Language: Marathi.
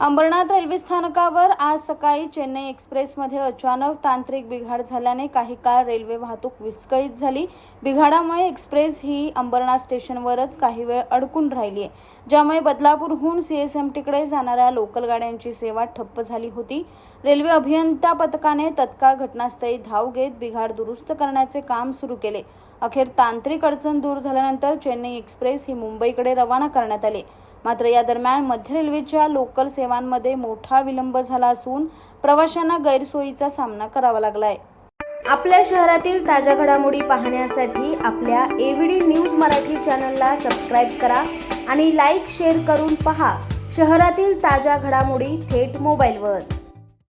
अंबरनाथ रेल्वे स्थानकावर आज सकाळी चेन्नई एक्सप्रेसमध्ये अचानक तांत्रिक बिघाड झाल्याने काही काळ रेल्वे वाहतूक विस्कळीत झाली. बिघाडामुळे एक्सप्रेस ही अंबरनाथ स्टेशनवरच काही वेळ अडकून राहिली आहे. ज्यामुळे बदलापूरहून सीएसएमटीकडे जाणाऱ्या लोकल गाड्यांची सेवा ठप्प झाली होती. रेल्वे अभियंता पथकाने तत्काळ घटनास्थळी धाव घेत बिघाड दुरुस्त करण्याचे काम सुरू केले. अखेर तांत्रिक अडचण दूर झाल्यानंतर चेन्नई एक्सप्रेस ही मुंबईकडे रवाना करण्यात आली. मात्र या दरम्यान मध्य रेल्वेच्या लोकल सेवांमध्ये मोठा विलंब झाला असून प्रवाशांना गैरसोयीचा सामना करावा लागलाय. आपल्या शहरातील ताज्या घडामोडी पाहण्यासाठी आपल्या एव्हीडी न्यूज मराठी चॅनलला सबस्क्राईब करा आणि लाईक शेअर करून पहा शहरातील ताज्या घडामोडी थेट मोबाईलवर